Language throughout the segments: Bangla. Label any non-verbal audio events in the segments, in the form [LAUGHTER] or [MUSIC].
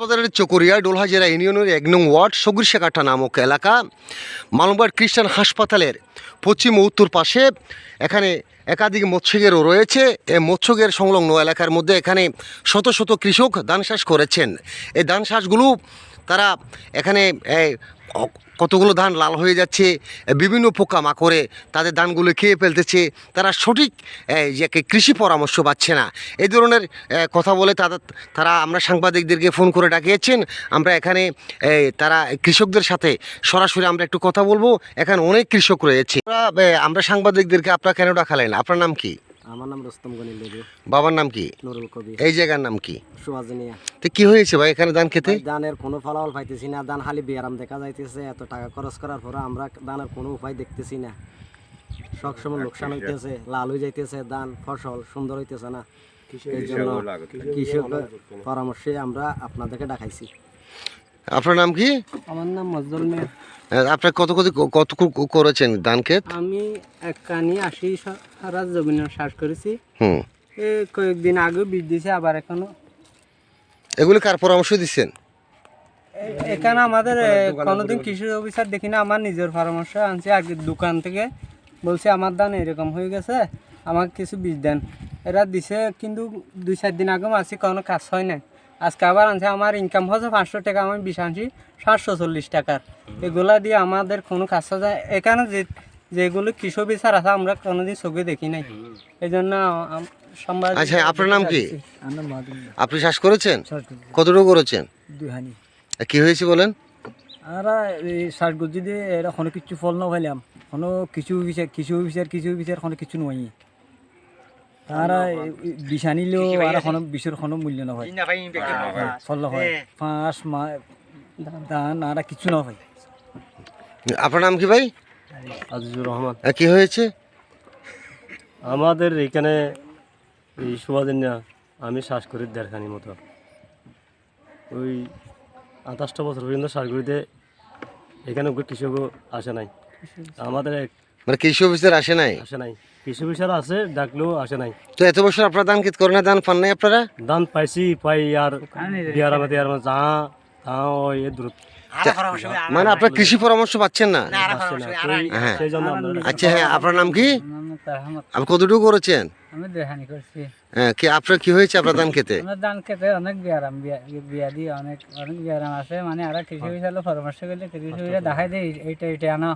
বাজারের চকরিয়া, ডোলহাজেরা ইউনিয়নের এক নং ওয়ার্ড সগুরশেখাটা নামক এলাকা, মালুমবাড় খ্রিস্টান হাসপাতালের পশ্চিম ও উত্তর পাশে। এখানে একাধিক মৎস্যগেরও রয়েছে। এ মৎস্যগের সংলগ্ন এলাকার মধ্যে এখানে শত শত কৃষক ধান চাষ করেছেন। এই ধান তারা এখানে কতগুলো ধান লাল হয়ে যাচ্ছে, বিভিন্ন পোকা মাকড়ে তাদের ধানগুলো খেয়ে ফেলতেছে, তারা সঠিক যে কৃষি পরামর্শ পাচ্ছে না। এই ধরনের কথা বলে তাদের, তারা আমরা সাংবাদিকদেরকে ফোন করে ডাকিয়েছেন, আমরা এখানে তারা কৃষকদের সাথে সরাসরি আমরা একটু কথা বলব, এখানে অনেক কৃষক রয়েছে। আমরা সাংবাদিকদেরকে আপনারা কেন ডাকালেন? আপনার নাম কি? আমার নাম রস্তম দেবী বাবার নাম কি? নুরুল কবির। এই জায়গার নাম কি? সুয়াজিনিয়া তো কি হয়েছে ভাই এখানে ধান খেতে? দানের কোনো ফলাফল পাইতেছি না দান খালি বিয়ারাম দেখা যাইতেছে এত টাকা খরচ করার পরে আমরা দানের কোনো উপায় দেখতেছি না। সবসময় লোকসান হইতেছে লাল হয়ে যাইতেছে ধান ফসল সুন্দর হইতেছে না। এই জন্য কৃষকের পরামর্শে আমরা আপনাদেরকে ডাকাইছি। আপনার নাম কি? আমার নাম মজদুল মিয়া। আপনার কত কত কত করেছেন ধান ক্ষেত? আমি এক কানি আশি সারা জমিন শ্বাস করেছি। হুম। এই কয়েকদিন আগে বীজ দিছে আবার এখনও। এগুলি কার পরামর্শ দিচ্ছেন? এখানে আমাদের কোনোদিন কৃষি অফিসার দেখি না আমার নিজের পরামর্শ আনছি। আগে দোকান থেকে বলছি আমার ধান এরকম হয়ে গেছে আমাকে কিছু বীজ দেন। এরা দিছে কিন্তু দুই চার দিন আগে মাসি কোনো কাজ হয় না আজকে আবার আনছে আমার ইনকাম হচ্ছে পাঁচশো টাকা আমি বিষ আনছি সাতশো চল্লিশ টাকার। এগুলা দিয়ে আমাদের কোনো কাজ হয় এখানে যে যেগুলো কৃষক বিচার আছে আমরা কোনোদিন চোখে দেখি নাই। এই জন্য আচ্ছা, আপনার নাম কি? আপনি চাষ করেছেন? কতটুকু করেছেন? দুহানি কি হয়েছে বলেন? আমরা এই শ্বাস গজি দিয়ে এরা কোনো কিছু ফল না পাইলাম কোনো কিছু বিচার কিছু বিচার কিছু বিচার কোনো কিছু নয় তারা বিষ আনিলেও আর কোনো বিষের কোনো মূল্য না হয় ফল হয় পাঁচ মাস ধান আর কিছু না হয় আপনার নাম কি ভাই? আজিজুর রহমান। কি হয়েছে? আমাদের এখানে এই সুবাদিন না আমি শ্বাস করি দেড়খানি মতো। ওই আঠাশটা বছর পর্যন্ত শ্বাস করিতে এখানে কৃষকও আসে নাই। আমাদের এক- মানে কৃষি অফিসার আসে নাই? আসে নাই। কৃষি বিষয় আছে ডাকলেও আসে নাই। তো এত বছর আপনারা ধান ক্ষেত করেন না ধান পান নাই আপনারা? দান পাইছি পাই আর বিয়ারামে টিয়ারামে যা তা ওই এ দূর মানে আপনার কৃষি পরামর্শ পাচ্ছেন না? হ্যাঁ। আচ্ছা হ্যাঁ আপনার নাম কি? আপনি কতটুকু করেছেন? আমি দেহানি করছি। হ্যাঁ কি আপনার কি হয়েছে আপনার ধান খেতে? আমার ধান খেতে অনেক বিয়ারাম বিয়া দিয়ে অনেক অনেক বিয়ারাম আছে মানে আর কৃষি বিশাল পরামর্শ করলে কৃষি বিশাল দেখাই দেয় এইটা এইটা আনো।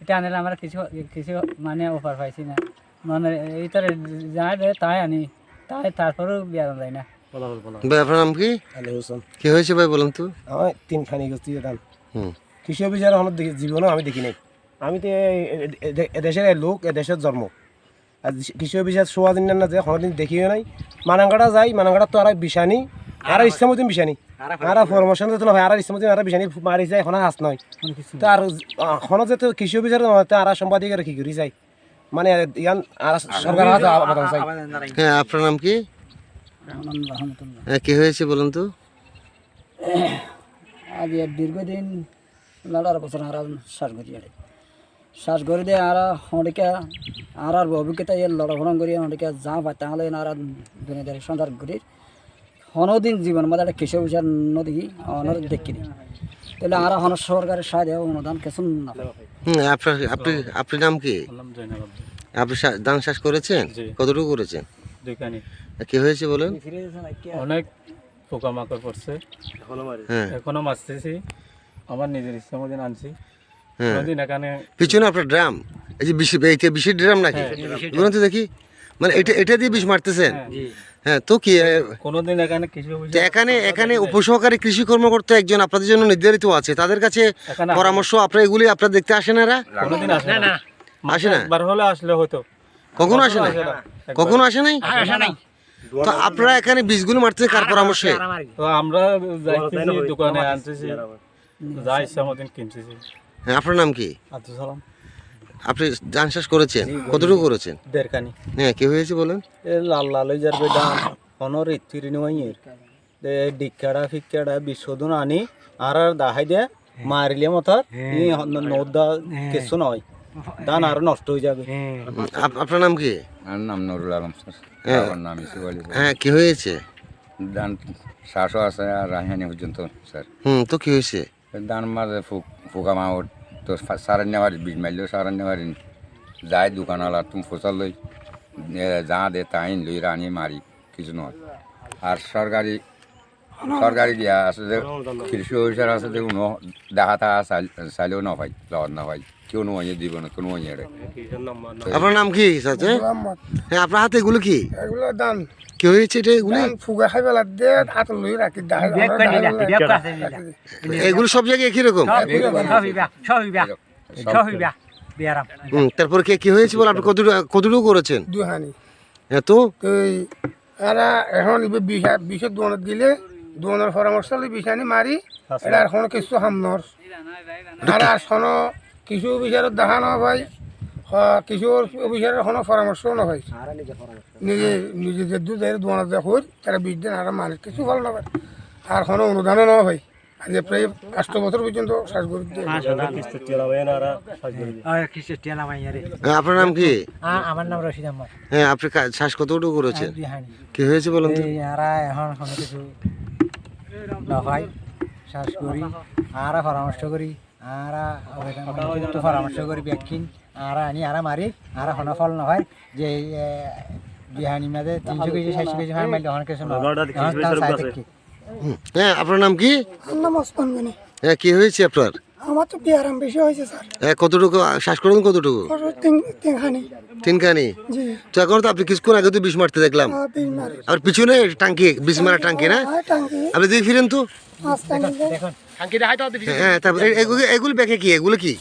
এটা আনলে আমরা কিছু কিছু মানে অফার পাইছি না। মানে এইটার যা দেয় তাই আনি। তাই তারপরেও বিয়ারাম যায় না। ভাই আপনার নাম কি? আলী হোসেন। কি হয়েছে ভাই বলুন তো। আমার তিন খানি গেছি হুম। কৃষি অফিসার আমার দেখি- জীবনেও আমি দেখি নাই। আমি তো এদেশের লোক এদেশের জন্ম। আর কৃষি অফিসার সোয়া দিন না যে কোনোদিন দেখিও নাই। মানাঙ্গাটা যাই মানাঙ্গাটা তো আর বিশানি আর ইচ্ছা মতন বিশানি আর ফরমেশন তো হয় আর ইচ্ছা মতন আর বিশানি মারি যায় এখন হাস নয় তো আর এখন যে তো কৃষি অফিসার আর সাংবাদিকের কি করি যায়? মানে ইয়ান আর সরকার হ্যাঁ আপনার নাম কি? হ্যাঁ কি হয়েছে বলুন তো? আজ দীর্ঘদিন লড়ার বছর আর শ্বাস করি শ্বাস করে দিয়ে আর হরিকা আর আর অভিজ্ঞতা লড়াফড়া করি হরিকা যা পাই তাহলে আর দুনিয়াদারি করি হনদিন জীবন মধ্যে একটা কৃষক বিচার নদী অনর দেখি তাহলে আর হন সরকারের সাহায্য অনুদান কিছু না। আপনার আপনি আপনার নাম কি? আপনি ধান চাষ করেছেন? কতটুকু করেছেন? কি হয়েছে বলেন? অনেক পোকামাকড় পড়ছে। হ্যাঁ। এখনও মারতেছি। আমার নিজের ইচ্ছা মতন আনছি। হ্যাঁ। এখানে পিছনে আপনার ড্রাম। এই যে বিশি ড্রাম নাকি? বলুন তো দেখি। মানে এটা এটা দিয়ে বিষ মারতেছেন? হ্যাঁ তো কি কোনোদিন এখানে কৃষি এখানে এখানে উপসহকারী কৃষি কর্মকর্তা একজন আপনাদের জন্য নির্ধারিত আছে। তাদের কাছে পরামর্শ আপনার এগুলি আপনার দেখতে আসেন এরা? কোনোদিন আসে না আসে না? একবার হলে আসলে হয়তো কখনো আসে না। কখনো আসে নাই? তো আপনারা এখানে বীজগুলো মারতে কার পরামর্শে? তো আমরা যাইতেছি দোকানে আনতেছি। যা ইচ্ছা মতন কিনতেছি। হ্যাঁ আপনার নাম কি? আব্দুল সালাম। আপনি ধান চাষ করেছেন? কতটুকু করেছেন? দেড়খানি। হ্যাঁ কি হয়েছে বলেন? লাল লাল হয়ে যাবে ডান অনর ইত্তিরি নিয়ে দে ডিকাড়া ফিকাড়া বিশোধন আনি আর আর দাহাই দিয়ে মারিলে মতার নদা কিছু নয়। ধান আর নষ্ট হয়ে যাবে। আপনার নাম কি? আমার নাম নুরুল আলম স্যার। হ্যাঁ। আমার নাম হ্যাঁ কি হয়েছে? ধান শ্বাসও আছে আর রাজধানী পর্যন্ত স্যার। হুম তো কি হয়েছে? ধান মাঝে ফুক ফুকা মাওর তো সারান নেওয়ার বিষ মারলেও সারান নেওয়ার যায় দোকানওয়ালা, তুমি ফসল লই। যা দে তাই লই রানি মারি, কিছু নয়। আর সরকারি সরকারি দিয়া আছে যে কৃষি অফিসার আছে যে কোনো দেখা তা চাইলেও না পাই লওয়ার না পাই কেউ নয় দিব না কোনো নয় আপনার নাম কি চাচা? হ্যাঁ আপনার হাতে এগুলো কি? এগুলো দান। কি হয়েছে এটা এগুলো? ফুগা খাই বেলা দে হাত লই রাখি এগুলো সব জায়গায় একই রকম? তারপর কে কি হয়েছে বলে? আপনি কতটুকু কতটুকু করেছেন? দুহানি। এত? তো এরা এখন ইবে বিশা বিশের দোকানত গেলে দোকানের পরামর্শ লই বিশানি মারি এটা এখন কিছু হামনর আর আসন কিছু বিচারত দেখা না ভাই হ- কিছু বিচারের কোনো পরামর্শ না ভাই নিজে নিজেদের দুধের দোকানত দেখুন তারা বিশ দিন আর মানুষ কিছু ভালো না ভাই আর কোনো অনুদানও না ভাই আজ প্রায় আষ্ট বছর পর্যন্ত শ্বাস করে হ্যাঁ, আপনার নাম কি? আমার নাম রশিদ আহমদ। হ্যাঁ আপনি শ্বাস কতটুকু করেছেন? কি হয়েছে বলুন এখন কোনো নয় শ্বাস করি আরা পরামর্শ করি আরা একটু পরামর্শ করি আরা আনি আরা মারি আরা ফল নহয় যে বিহানি মাঝে তিনশো কেজি সাতশো কেজি হয় মারলে অনেক কিছু হ্যাঁ আপনার নাম কি? আমার নাম ওসমান গনি হ্যাঁ কি হয়েছে আপনার? আমার তো বিয়ারাম বেশি হয়েছে স্যার। হ্যাঁ কতটুকু? শ্বাস করুন কতটুকু? তিনখানি। তিনখানি? তো এখন তো আপনি কিছুক্ষণ আগে তো বিষ মারতে দেখলাম। আর পিছনে টাঙ্কি বিষ মারা টাঙ্কি না? আপনি দিয়ে ফিরেন তো। হ্যাঁ তারপর এগুলো এগুলো ব্যাগে কি? এগুলো কি?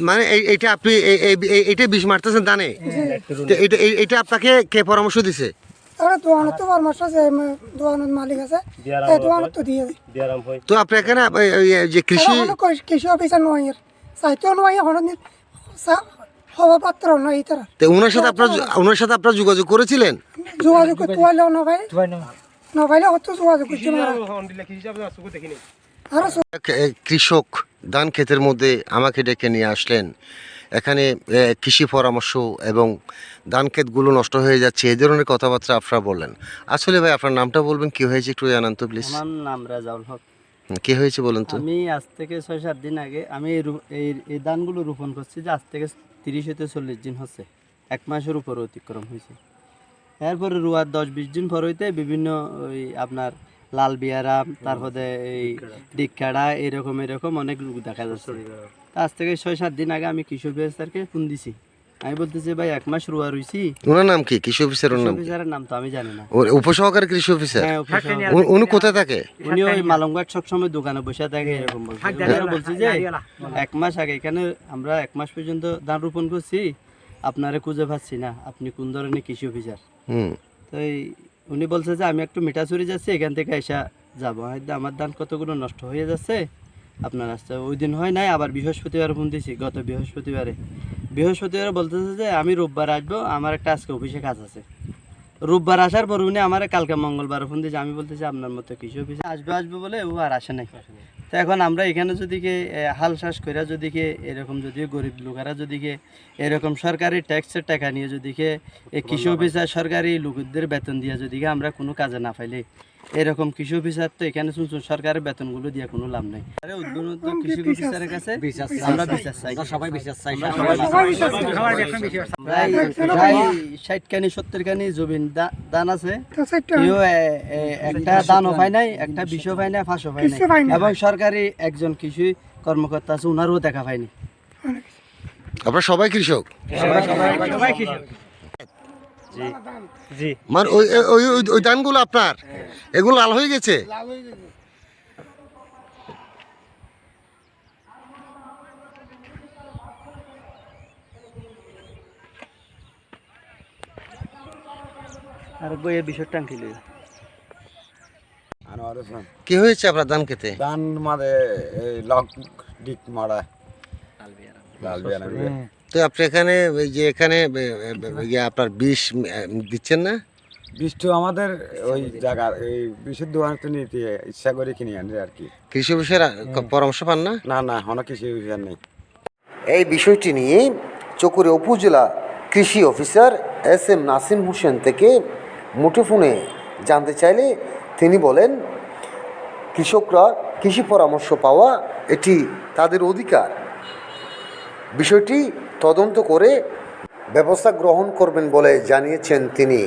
মানে এই- এইটা আপনি এই- বিষ মারতেছেন দানে? তো এইটা আপনাকে কে পরামর্শ দিছে? তাহলে দোকানত তো পরামর্শ আছে দোকানত মালিক আছে। এই দোকানত তো দিয়ে দিই তো আপনি এখানে আপ- এই- এই যে কৃষি কৃষি অফিসার নয় চাইতেও নয় এখন হওয়া নয় তারা তো ওনার সাথে আপনার ওনার সাথে আপনার যোগাযোগ করেছিলেন? যোগাযোগ করতে না ভাই না অত যোগাযোগ করতে পারা কৃষক ধান ক্ষেতের মধ্যে আমাকে ডেকে নিয়ে আসলেন। এখানে কৃষি পরামর্শ এবং ধান ক্ষেতগুলো নষ্ট হয়ে যাচ্ছে এই ধরনের কথাবার্তা আপনারা বললেন। আসলে ভাই আপনার নামটা বলবেন কি হয়েছে একটু জানান তো প্লিজ আমার নাম রাজাউল হক। কি হয়েছে বলুন তো? আমি আজ থেকে ছয় সাত দিন আগে আমি এই এই ধানগুলো রোপণ করছি যে আজ থেকে তিরিশ হতে চল্লিশ দিন হচ্ছে। এক মাসের উপর অতিক্রম হয়েছে। এরপরে রোয়ার দশ বিশ দিন পর হইতে বিভিন্ন ওই আপনার লাল বিয়ারা তারপরে এই ডিক্ষাড়া এরকম এরকম অনেক রোগ দেখা যাচ্ছে। আজ থেকে ছয় সাত দিন আগে আমি কৃষক বিস্তারকে ফোন দিছি। আমি বলতেছি ভাই এক মাস রোয়া রইছি। ওনার নাম কি? কৃষি অফিসারের নাম অফিসারের নাম তো আমি জানি না। ও- উপসহকারী কৃষি অফিসার? হ্যাঁ উনি- উনি কোথায় থাকে? উনি ওই মালংঘাট সবসময় দোকানে বসে থাকে এরকম বলছে। বলছি যে এক মাস আগে এখানে আমরা এক মাস পর্যন্ত ধান রোপণ করছি। আপনারে খুঁজে পাচ্ছি না। আপনি কোন ধরনের কৃষি অফিসার? হুম। তো এই উনি বলছে যে, আমি একটু মিঠা মিঠাচুরি যাচ্ছি, এখান থেকে এসা যাব। আমার ধান কতগুলো নষ্ট হয়ে যাচ্ছে? আপনার আসতে ওই দিন হয় নাই, আবার বৃহস্পতিবার ফোন দিয়েছি গত বৃহস্পতিবারে। বৃহস্পতিবার বলতেছে যে, আমি রোববার আসব, আমার একটা আজকে অফিসে কাজ আছে। রোববার আসার পর উনি আমার কালকে মঙ্গলবার ফোন দিয়েছে। আমি বলতেছি, আপনার মতো কিছু অফিসে আসবে আসবে বলে ও আর আসে নাই। তো এখন আমরা এখানে যদি কে হাল শ্বাস করে যদি কে এরকম যদি গরিব লোকেরা যদি কে এরকম সরকারি ট্যাক্সের টাকা নিয়ে যদি কে কৃষি অফিসার সরকারি লোকদের বেতন দিয়ে যদি আমরা কোনো কাজে না পাইলে এরকম কৃষি অফিসার তো এখানে শুনছো সরকারের বেতনগুলো দিয়ে কোনো লাভ নাই। আরে উদ্বোধন কৃষি অফিসারের কাছে? আমরা বিশ্বাস চাই। সবাই বিশ্বাস চাই। প্রায় ষাট কানি সত্তর কানি জমিন দান আছে। কেউ একটা দানও পায় নাই একটা বিষও পায় নাই ফাঁসও পায় নাই। এবং সরকারি একজন কৃষি কর্মকর্তা আছে ওনারও দেখা পায়নি। আপনারা সবাই কৃষক? মানে ওই ওই- ওই ওই- ওই ধানগুলো আপনার? এগুলো লাল হয়ে গেছে? আর বইয়ের বিষয় টাঙ্কি লই আনোয়ার কি হয়েছে আপনার ধান খেতে? ধান এই লক ডিক মারা। লাল বিয়ানা তো আপনি এখানে ওই যে এখানে [LAUGHS] ইয়ে আপনার বিষ দিচ্ছেন না? বৃষ্টি আমাদের ওই জায়গার এই বিষের দোকান তো নিতে ইচ্ছা করে কিনে আনছে আর কি। কৃষি অফিসের পরামর্শ পান না? না না হনো কৃষি বিষয় নেই। এই বিষয়টি নিয়ে চকুরে উপজেলা কৃষি officer S M Nasim Hossain থেকে মুঠোফোনে জানতে চাইলে তিনি বলেন কৃষকরা কৃষি পরামর্শ পাওয়া এটি তাদের অধিকার। বিষয়টি তদন্ত করে ব্যবস্থা গ্রহণ করবেন বলে জানিয়েছেন তিনি।